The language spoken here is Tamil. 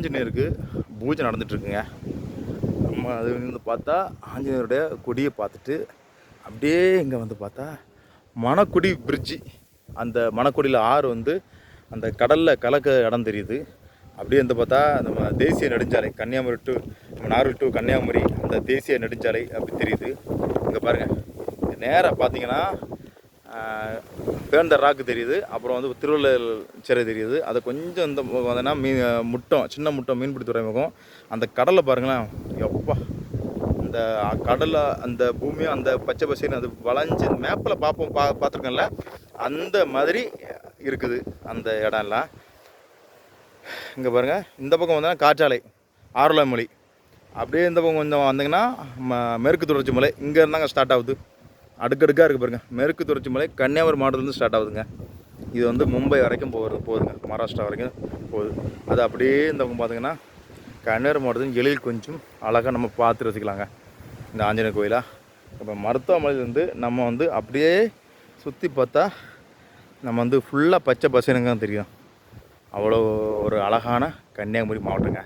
ஆஞ்சநேயருக்கு பூஜை நடந்துட்டுருக்குங்க. நம்ம அது வந்து பார்த்தா ஆஞ்சநேயருடைய கொடியை பார்த்துட்டு அப்படியே இங்கே வந்து பார்த்தா மணக்குடி பிரிட்ஜி அந்த மணக்குடியில் ஆறு வந்து அந்த கடலில் கலக்க இடம் தெரியுது. அப்படியே வந்து பார்த்தா நம்ம தேசிய நெடுஞ்சாலை கன்னியாகுமரி டு நம்ம நாகூர் டு கன்னியாகுமரி அந்த தேசிய நெடுஞ்சாலை அப்படி தெரியுது. இங்கே பாருங்கள் நேராக பார்த்தீங்கன்னா பேர்ந்த ராக்கு தெரியுது அப்புறம் வந்து திருவள்ளுவர் சிறை தெரியுது. அதை கொஞ்சம் இந்த பார்த்தீங்கன்னா மீன் முட்டம் சின்ன முட்டம் மீன்பிடி துறைமுகம் அந்த கடலை பாருங்களேன் எப்பா. அந்த கடலை அந்த பூமியும் அந்த பச்சை பசைன்னு அது வளைஞ்சு மேப்பில் பார்ப்போம் பா பார்த்துருக்கோம்ல அந்த மாதிரி இருக்குது அந்த இடம்லாம். இங்கே பாருங்கள் இந்த பக்கம் வந்தால் காற்றாலை ஆரோலாமொழி அப்படியே இந்த பக்கம் கொஞ்சம் வந்தீங்கன்னா ம- மேற்கு தொடர்ச்சி மலை இங்கே இருந்தாங்க ஸ்டார்ட் ஆகுது. அடுக்கடுக்காக இருக்குது பாருங்க. மேற்கு தொடர்ச்சி மலை கன்னியாகுமரி மாவட்டத்துலேருந்து ஸ்டார்ட் ஆகுதுங்க. இது வந்து மும்பை வரைக்கும் போகிறது போகுதுங்க. மகாராஷ்டிரா வரைக்கும் போகுது. அது அப்படியே இந்த பக்கம் பார்த்தீங்கன்னா கன்னியாகுமரி மாவட்டத்தின் எழில் கொஞ்சம் அழகாக நம்ம பார்த்து ரசிக்கலாங்க. இந்த ஆஞ்சநேயர் கோயிலாக இப்போ மருத்துவமனையிலேருந்து நம்ம வந்து அப்படியே சுற்றி பார்த்தா நம்ம வந்து ஃபுல்லாக பச்சை பசனுங்க தெரியும். அவ்வளோ ஒரு அழகான கன்னியாகுமரி மாவட்டங்க.